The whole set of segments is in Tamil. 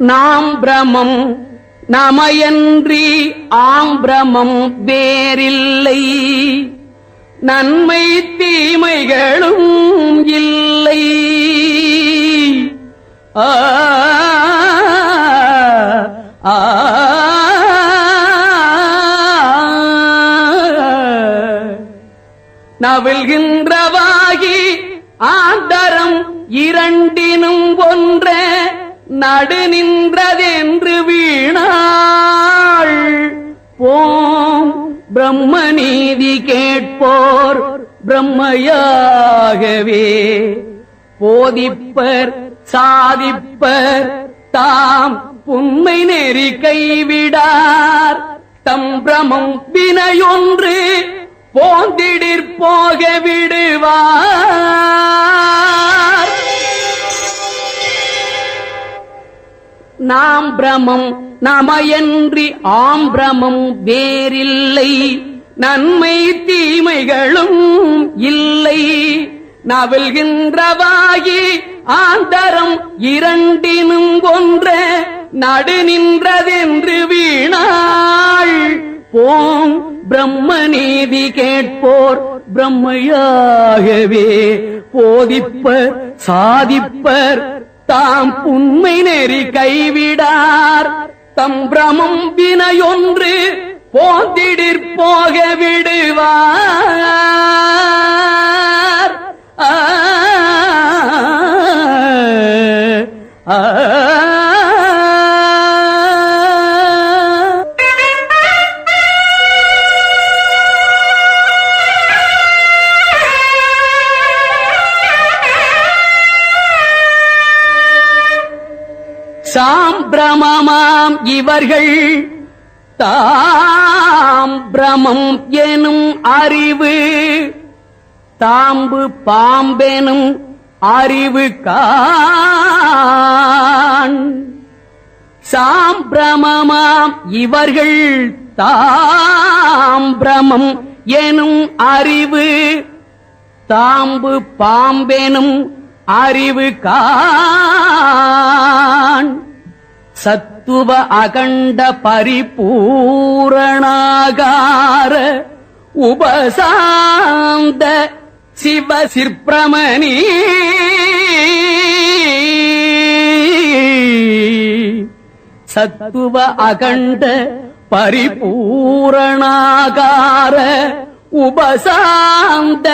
நாம் பிரமம் நமையன்றி ஆம்பிரமம் வேறில்லை நன்மை தீமைகளும் இல்லை ஆ ஆ ஆந்தரம் இரண்டினும் ஒன்றே நடு நின்றதென்று வீணாள். போம் பிரம்ம நீதி கேட்போர் பிரம்மையாகவே. போதிப்பர் சாதிப்பர் தாம் உண்மை நெறி கைவிடார். தம் பிரமம் வினையொன்று போந்திடிற் போக விடுவார். நாம் பிரமம் நமையன்றி ஆம் பிரமம் வேறில்லை. நன்மை தீமைகளும் இல்லை. நவில்கின்றவாகி ஆந்தரம் இரண்டினும் ஒன்ற. நடு நின்றதென்று வீணாள். போம் பிரம்ம நீதி கேட்போர் பிரம்மையாகவே. போதிப்பர் சாதிப்பர் தாம் உண்மை நெறி கைவிடார். தம் பிரமம் வினையொன்று போந்திடிற் போக விடுவார். சாம்பிரமமாம் இவர்கள். தாம் பிரமம் எனும் அறிவு. தாம்பு பாம்பெனும் அறிவு காண். சாம்பிரமமாம் இவர்கள். தாம் பிரமம் எனும் அறிவு. தாம்பு பாம்பெனும் அறிவு கா நான் சத்துவ அகண்ட பரிபூரணாகார உபசாந்த சிவ சிற்பிரமணி. சத்துவ அகண்ட பரிபூரணாகார உபசாந்த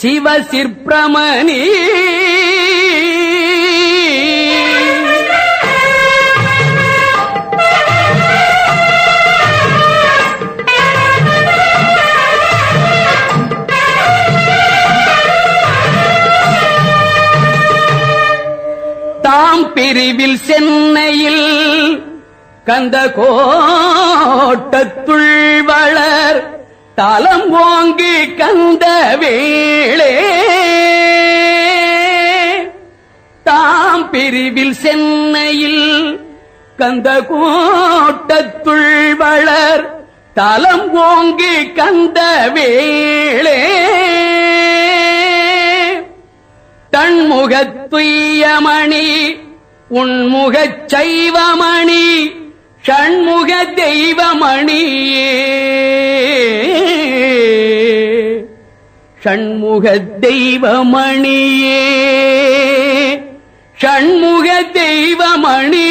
சிவ சிற்பிரமணி. பிரிவில் சென்னையில் கந்த கோட்டத்துள் வளர் தலம் ஓங்கி கந்த வேளே. தாம் பிரிவில் சென்னையில் கந்த கோட்டத்துள் வளர் தலம் ஓங்கி கந்த வேளே. தன்முகத்துயமணி உன்முகச் சைவமணி ஷண்முக தெய்வமணியே. ஷண்முக தெய்வமணியே. ஷண்முக தெய்வமணி